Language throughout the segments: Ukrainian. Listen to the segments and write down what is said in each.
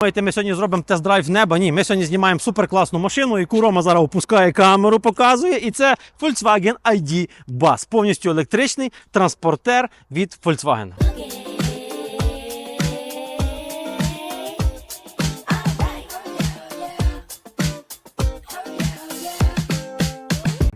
Думаєте, ми сьогодні зробимо тест-драйв неба? Ні, ми сьогодні знімаємо суперкласну машину, яку Рома зараз опускає камеру, показує. І це Volkswagen ID Bus. Повністю електричний транспортер від Volkswagen.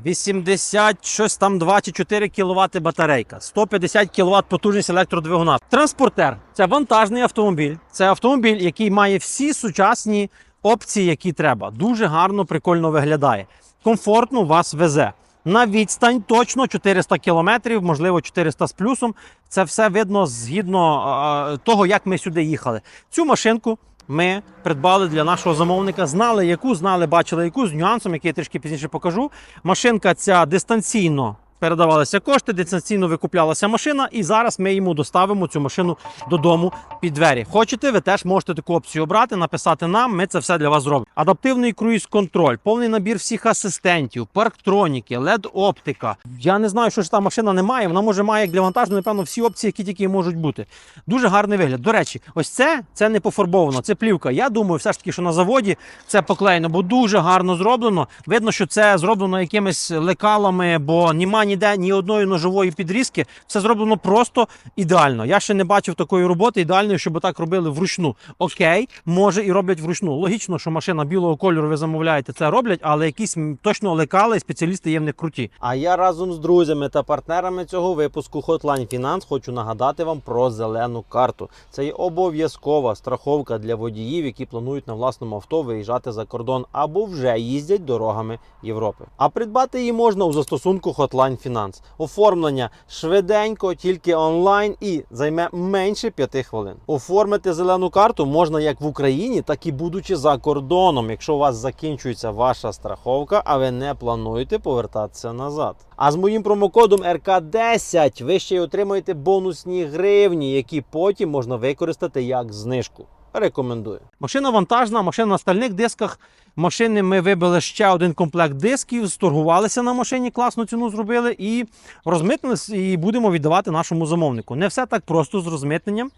«80, щось там 24 кВт батарейка, 150 кВт потужність електродвигуна. Транспортер це вантажний автомобіль. Це автомобіль, який має всі сучасні опції, які треба. Дуже гарно, прикольно виглядає. Комфортно вас везе. На відстань точно 400 кілометрів, можливо 400 з плюсом. Це все видно згідно е, того, як ми сюди їхали. Цю машинку ми придбали для нашого замовника. Знали, яку знали, бачили яку з нюансом, який я трішки пізніше покажу. Машинка ця дистанційно. Передавалися кошти, дистанційно викуплялася машина, і зараз ми йому доставимо цю машину додому під двері. Хочете, ви теж можете таку опцію обрати, написати нам. Ми це все для вас зробимо. Адаптивний круїз-контроль, повний набір всіх асистентів, парктроніки, led оптика. Я не знаю, що ж та машина не має. Вона може має як для вантажу, напевно, всі опції, які тільки можуть бути. Дуже гарний вигляд. До речі, ось це це не пофарбовано, це плівка. Я думаю, все ж таки, що на заводі це поклеєно, бо дуже гарно зроблено. Видно, що це зроблено якимись лекалами, бо нема ніде ні одної ножової підрізки. Все зроблено просто ідеально. Я ще не бачив такої роботи ідеальної, щоб так робили вручну. Окей, може і роблять вручну. Логічно, що машина білого кольору ви замовляєте, це роблять, але якісь точно лекали, і спеціалісти є в них круті. А я разом з друзями та партнерами цього випуску Hotline Finance хочу нагадати вам про зелену карту. Це є обов'язкова страховка для водіїв, які планують на власному авто виїжджати за кордон або вже їздять дорогами Європи. А придбати її можна у застосунку Hotline Finance. Оформлення швиденько, тільки онлайн і займе менше 5 хвилин. Оформити зелену карту можна як в Україні, так і будучи за кордоном, якщо у вас закінчується ваша страховка, а ви не плануєте повертатися назад. А з моїм промокодом РК10 ви ще й отримаєте бонусні гривні, які потім можна використати як знижку. Рекомендую. Машина вантажна, машина на стальних дисках. Машини ми вибили ще один комплект дисків, сторгувалися на машині, класну ціну зробили і розмитнились, і будемо віддавати нашому замовнику. Не все так просто з розмитненням.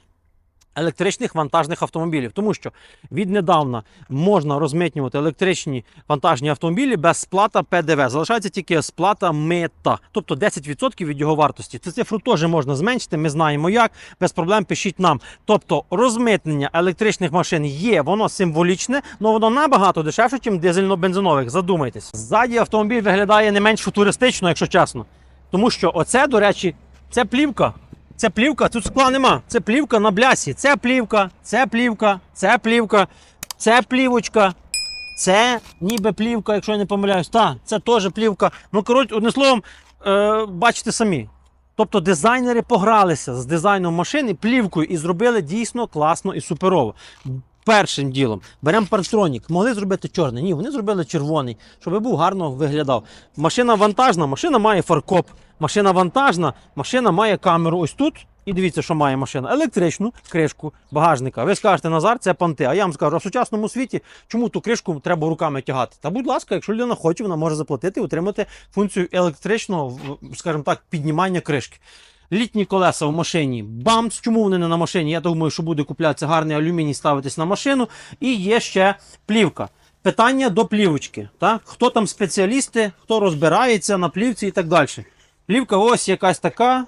Електричних вантажних автомобілів, тому що віднедавна можна розмитнювати електричні вантажні автомобілі без сплата ПДВ. Залишається тільки сплата мита, тобто 10% від його вартості. Цю цифру теж можна зменшити. Ми знаємо як. Без проблем пишіть нам. Тобто розмитнення електричних машин є, воно символічне, але воно набагато дешевше, ніж дизельно-бензинових. Задумайтесь. Ззаді автомобіль виглядає не менш футуристично, якщо чесно. Тому що оце, до речі, це плівка. Це плівка, тут скла нема. Це плівка на блясі. Це плівка, це плівка, це плівка, це плівочка. Це ніби плівка, якщо я не помиляюсь. Так, це теж плівка. Ну, коротше, одним словом, е, бачите самі. Тобто дизайнери погралися з дизайном машини плівкою і зробили дійсно класно і суперово. Першим ділом беремо партронік. Могли зробити чорний. Ні, вони зробили червоний, щоб був гарно виглядав. Машина вантажна, машина має фаркоп. Машина вантажна, машина має камеру ось тут. І дивіться, що має машина. Електричну кришку багажника. Ви скажете, Назар, це понти. А я вам скажу, а в сучасному світі чому ту кришку треба руками тягати? Та будь ласка, якщо людина хоче, вона може заплатити і отримати функцію електричного, скажімо так, піднімання кришки. Літні колеса в машині. Бамс. Чому вони не на машині? Я думаю, що буде куплятися гарний алюміній, ставитись на машину. І є ще плівка. Питання до плівочки. Так? Хто там спеціалісти, хто розбирається на плівці і так далі. Плівка ось якась така.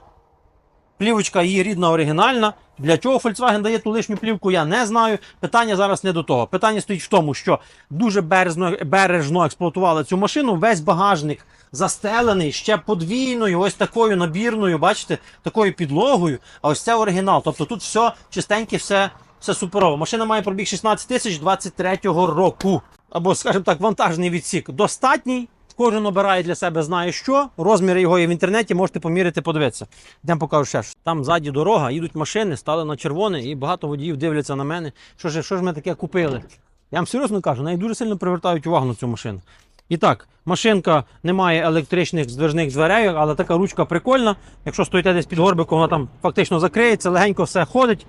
Плівочка її рідна оригінальна. Для чого Volkswagen дає ту лишню плівку, я не знаю. Питання зараз не до того. Питання стоїть в тому, що дуже бережно, бережно експлуатували цю машину. Весь багажник застелений ще подвійною, ось такою набірною, бачите, такою підлогою. А ось це оригінал. Тобто тут все чистеньке, все, все суперово. Машина має пробіг 16 тисяч 23-го року. Або, скажімо так, вантажний відсік достатній. Кожен обирає для себе знає що. Розміри його є в інтернеті, можете поміряти, подивитися. Йдемо покажу ще. Там ззаді дорога, їдуть машини, стали на червоне, і багато водіїв дивляться на мене. Що ж, що ж ми таке купили? Я вам серйозно кажу, неї дуже сильно привертають увагу на цю машину. І так, машинка не має електричних здвижних дверей, але така ручка прикольна. Якщо стоїте десь під горбиком, вона там фактично закриється, легенько все ходить.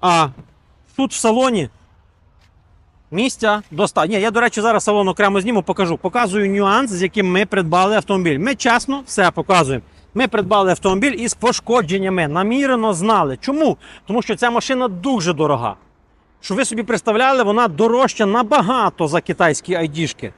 А тут в салоні Місця достатньо. Ні, я, до речі, зараз салон окремо зніму, покажу. Показую нюанс, з яким ми придбали автомобіль. Ми чесно все показуємо. Ми придбали автомобіль із пошкодженнями. Намірено знали. Чому? Тому що ця машина дуже дорога. Що ви собі представляли, вона дорожча набагато за китайські айдішки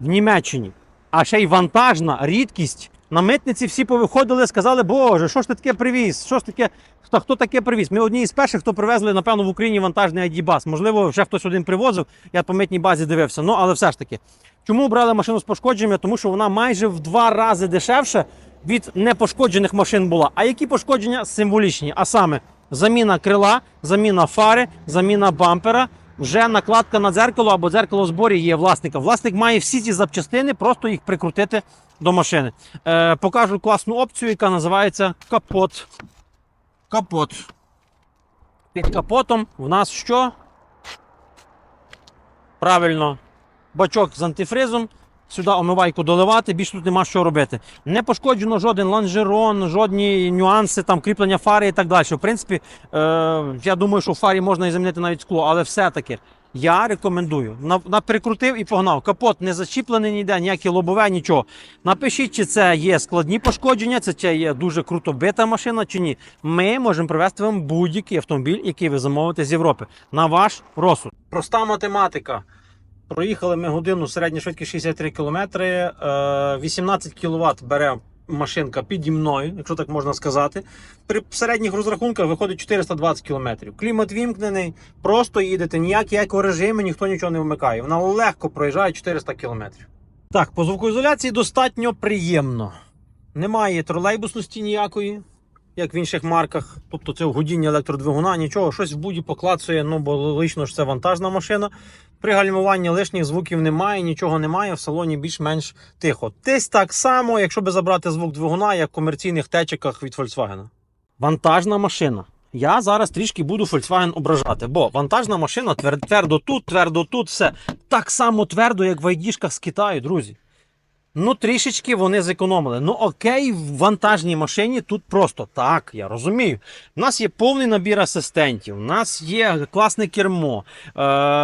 в Німеччині. А ще й вантажна рідкість. На митниці всі повиходили, сказали, Боже, що ж ти таке привіз? Що ж таке? Хто, хто таке привіз? Ми одні із перших, хто привезли, напевно, в Україні вантажний ID-бас. Можливо, вже хтось один привозив, я по митній базі дивився. Ну, але все ж таки. Чому брали машину з пошкодженнями? Тому що вона майже в два рази дешевше від непошкоджених машин була. А які пошкодження символічні? А саме заміна крила, заміна фари, заміна бампера. Вже накладка на дзеркало або дзеркало зборі є власника. Власник має всі ці запчастини, просто їх прикрутити до машини. Е, покажу класну опцію, яка називається капот. Капот. Під капотом в нас що? Правильно, бачок з антифризом. Сюди омивайку доливати, більше тут нема що робити. Не пошкоджено жоден лонжерон, жодні нюанси, там кріплення фари і так далі. В принципі, е, я думаю, що в фарі можна і замінити навіть скло, але все-таки я рекомендую. Прикрутив і погнав. Капот не зачіплений ніде, ніяке лобове, нічого. Напишіть, чи це є складні пошкодження, це чи є дуже круто бита машина, чи ні. Ми можемо привезти вам будь-який автомобіль, який ви замовите з Європи. На ваш розсуд. Проста математика. Проїхали ми годину середня швидкість 63 км, 18 кВт бере машинка піді мною, якщо так можна сказати. При середніх розрахунках виходить 420 км. Клімат вімкнений, просто їдете, ніякі екорежими, ніхто нічого не вмикає. Вона легко проїжджає 400 км. Так, по звукоізоляції достатньо приємно. Немає тролейбусності ніякої, як в інших марках. Тобто це гудіння електродвигуна, нічого, щось в буді поклацує, ну бо логічно ж це вантажна машина. При гальмуванні лишніх звуків немає, нічого немає, в салоні більш-менш тихо. Десь так само, якщо би забрати звук двигуна, як в комерційних течиках від Volkswagen. Вантажна машина. Я зараз трішки буду Volkswagen ображати, бо вантажна машина твердо тут, твердо тут, все. Так само твердо, як в айдішках з Китаю, друзі. Ну, трішечки вони зекономили. Ну окей, в вантажній машині тут просто так, я розумію. У нас є повний набір асистентів, у нас є класне кермо, е,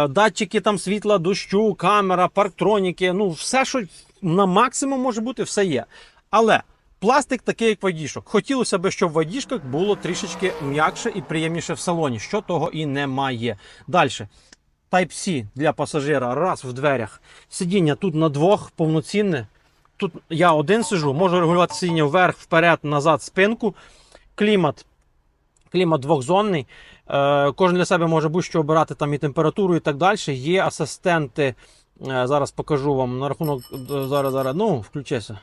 датчики там світла, дощу, камера, парктроніки. Ну, все, що на максимум може бути, все є. Але пластик такий, як в айдішок. Хотілося б, щоб в айдішках було трішечки м'якше і приємніше в салоні, що того і немає. Далі. Type-C для пасажира раз в дверях. Сидіння тут на двох повноцінне. Тут я один сижу, можу регулювати сидіння вверх, вперед, назад, спинку. Клімат. Клімат двохзонний. Е, кожен для себе може будь-що обирати там і температуру, і так далі. Є асистенти. Е, зараз покажу вам на рахунок. е, Зараз, зараз. Ну, включися.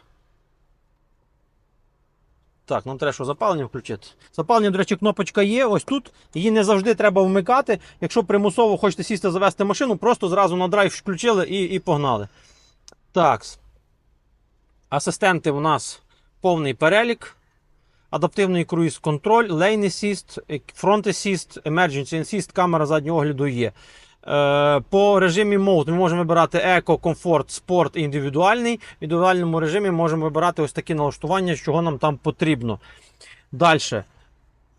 Так, нам треба що запалення включити. Запалення, до речі, кнопочка є. Ось тут. Її не завжди треба вмикати. Якщо примусово хочете сісти завести машину, просто зразу на драйв включили і, і погнали. Так. Асистенти у нас повний перелік. Адаптивний круїз контроль, Lane Assist, Front Assist, Emergency Assist, камера заднього огляду є. Е, По режимі Mode ми можемо вибирати Comfort, Sport і індивідуальний. В індивідуальному режимі можемо вибирати ось такі налаштування, чого нам там потрібно. Далі.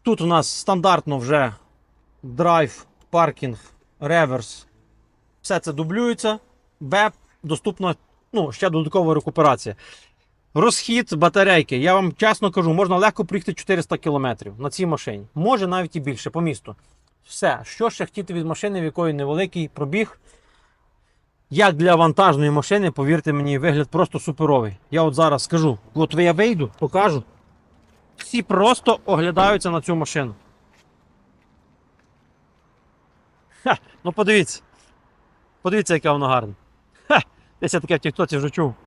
Тут у нас стандартно вже драйв, паркінг, реверс. Все це дублюється. БЕП доступна ну, ще додаткова рекуперація. Розхід батарейки. Я вам чесно кажу, можна легко проїхати 400 км на цій машині. Може навіть і більше по місту. Все, що ще хотіти від машини, в якої невеликий пробіг. Як для вантажної машини, повірте мені, вигляд просто суперовий. Я от зараз скажу, от я вийду, покажу. Всі просто оглядаються на цю машину. Ха, ну подивіться. Подивіться, яка вона гарна. Десь я таке в Тіктоці вже чув.